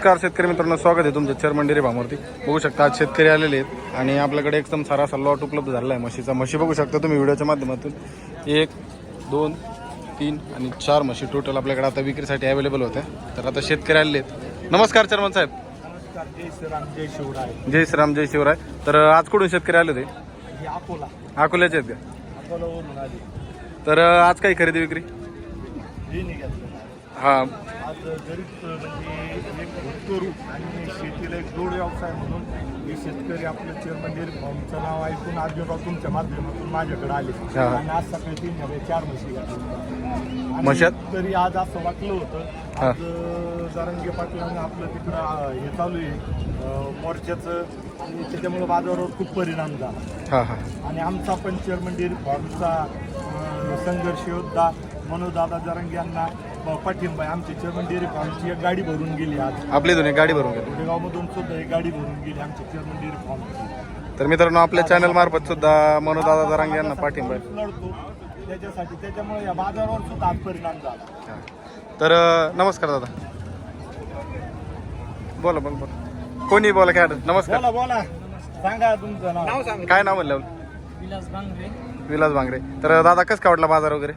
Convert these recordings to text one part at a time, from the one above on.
नमस्कार शेतकरी मित्रांनो स्वागत आहे तुमचं चेअरमन डेअरी फार्मवरती. बघू शकता आज शेतकरी आलेले आहेत आणि आपल्याकडे एकदम सारा लॉट उपलब्ध झालेला आहे. म्हशीचा म्हशी बघू शकता तुम्ही व्हिडिओच्या माध्यमातून. एक दोन तीन आणि चार म्हशी टोटल आपल्याकडे आता विक्रीसाठी अवेलेबल होत्या. तर आता शेतकरी आलेले आहेत. नमस्कार चेअरमन साहेब. नमस्कार जय श्रीराम जय शिवराय. जय श्रीराम जय शिवराय. तर आज कुठून शेतकरी आले होते अकोला. अकोल्याचे आहेत का? तर आज काही खरेदी विक्री? हे. हां आज गरीब म्हणजे एक होतकरू आणि शेतीला एक जोड व्यवसाय म्हणून हे शेतकरी आपलं चेअरमन डेअरी फार्मचं नाव ऐकून आजोबा तुमच्या माध्यमातून माझ्याकडे आले. हा. आणि आज सकाळी तीन झाले चार म्हशी घातल्या आणि म्हशात? तरी आज असं वाटलं होतं आज जारंगे पाटलांना आपलं तिकडं अं, हे चालू आहे. अं, मोर्चाचं आणि त्याच्यामुळे बाजारावर खूप परिणाम झाला. हां हां. आणि आमचा पण चेअरमन डेअरी फार्मचा अं, संघर्ष योद्धा मनोजदादा जरंग यांना पाठिंबा आहे. आमची चेअरमन डेअरी फार्मची एक गाडी भरून गेली आज. आपली दोन्ही गाडी भरून गेली. गोडेगावमधून सुद्धा एक गाडी भरून गेली आमची चेअरमन डेअरी फार्मची तर मित्रांनो आपल्या चॅनल मार्फत सुद्धा मनोदादा दरांगे यांना पाठिंबा आहे. लढतो. त्याच्यासाठी त्याच्यामुळे या बाजारावर सुद्धा आज परिणाम झाला. तर नमस्कार दादा. बोला बोला बोला. कोणी बोला काय नमस्कार. बोला बोला. सांगा तुमचं नाव. सांगा. काय नाव म्हणलं? विलास बांगरे. विलास बांगरे. तर दादा कसं काय वाटला बाजार वगैरे?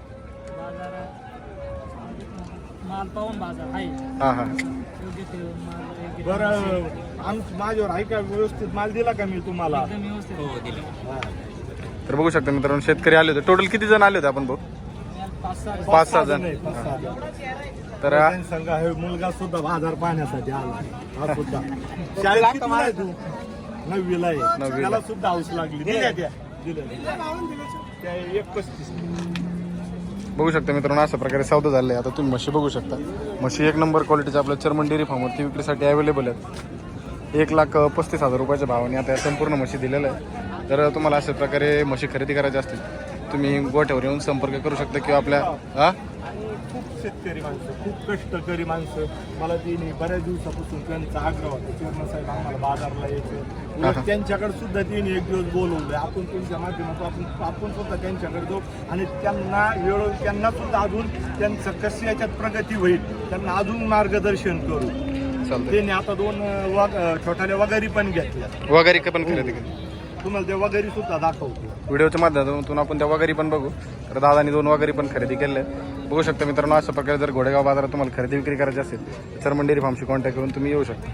माल पाहून बाजार आहे. हां हां. योग्य ते माल योग्य ते बरं आम माझ्यावर आहे का व्यवस्थित माल दिला का मी तुम्हाला? एकदम व्यवस्थित. हो दिले. हा. तर बघू शकता मित्रांनो शेतकरी आले होते. टोटल किती जण आले होते आपण भाऊ पाच सहा पाच सहा जण आहे, पाच सहा जण. तर संघ हे मुलगा सुद्धा बाजार पाहण्यासाठी आला. हा सुद्धा. शाळेत आहे तू? नववीला आहे. नववीला. त्याला सुद्धा हौस लागली. दिल्या त्या. दिल्या. त्या एक पस्तीस. बघू शकता मित्रांनो अशा प्रकारे सौदा झाले. आता तुम्ही म्हशी बघू शकता. म्हशी एक नंबर क्वालिटीच्या आपल्या चर्मन डेअरी फार्मवरती विक्रीसाठी अवेलेबल आहेत. एक लाख पस्तीस हजार रुपयाच्या भावाने आता संपूर्ण म्हशी दिलेल्या आहे तर तुम्हाला अशा प्रकारे म्हशी खरेदी करायची असतील तुम्ही गोठ्यावर येऊन संपर्क करू शकता किंवा आपल्या हां? खूप शेतकरी माणसं खूप कष्टकरी माणसं. मला तिने बऱ्याच दिवसापासून त्यांचा आग्रह होता. चेअरमन साहेब आम्हाला बाजारला यायचं. उलट त्यांच्याकडे सुद्धा तिने एक दिवस बोलवलं आपण तुमच्या माध्यमातून आपण आपण सुद्धा त्यांच्याकडे जाऊ आणि त्यांना वेळ त्यांना सुद्धा अजून त्यांचं कशी याच्यात प्रगती होईल त्यांना अजून मार्गदर्शन करू. त्यांनी आता दोन छोट्याल्या वगैरी पण घेतल्या. वगैरे पण खरेदी केली तुम्हाला त्या वगैरी सुद्धा दाखवतो. व्हिडिओच्या माध्यमातून आपण त्या वगैरे पण बघू. तर दादानी दोन वगैरे पण खरेदी केले बघू शकता मित्रांनो अशा प्रकारे जर घोडेगाव बाजारात तुम्हाला खरेदी विक्री करायची असेल तर मंडेरी फार्मशी कॉन्टॅक्ट करून तुम्ही येऊ शकता.